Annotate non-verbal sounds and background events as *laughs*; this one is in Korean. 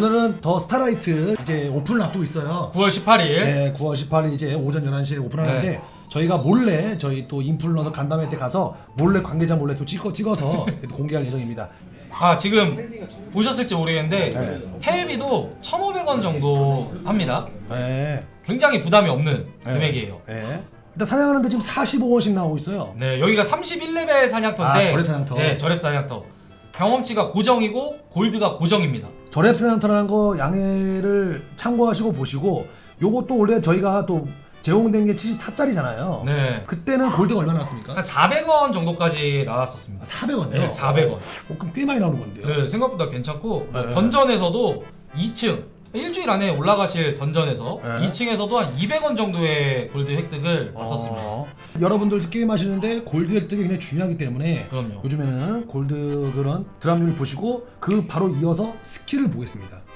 오늘은 더 스타라이트 이제 오픈을 앞두고 있어요. 9월 18일. 네, 9월 18일 이제 오전 11시에 오픈하는데 네. 저희가 몰래 저희 또 인플루언서 간담회 때 가서 몰래 관계자 몰래 또 찍어 찍어서 또 *laughs* 공개할 예정입니다. 아 지금 보셨을지 모르겠는데 네. 텔비도 1,500원 정도 합니다. 네. 굉장히 부담이 없는 네. 금액이에요. 네. 일단 사냥하는데 지금 45원씩 나오고 있어요. 네, 여기가 31레벨 사냥터인데 아, 절입 사냥터. 네, 절입 사냥터. 경험치가 고정이고 골드가 고정입니다. 저랩 세나터라는 거 양해를 참고하시고 보시고 요것도 원래 저희가 또 제공된 게 74짜리잖아요. 네. 그때는 골드가 얼마 나왔습니까? 한 400원 정도까지 나왔었습니다. 400원이요? 네, 400원. 어, 그럼 꽤 많이 나오는 건데요. 네, 생각보다 괜찮고 뭐 네. 던전에서도 2층 일주일 안에 올라가실 던전에서 네. 2층에서도 한 200원 정도의 골드 획득을 왔었습니다. 어. 여러분들 게임 하시는데 골드 획득이 굉장히 중요하기 때문에 그럼요. 요즘에는 골드 그런 드랍률 보시고 그 바로 이어서 스킬을 보겠습니다.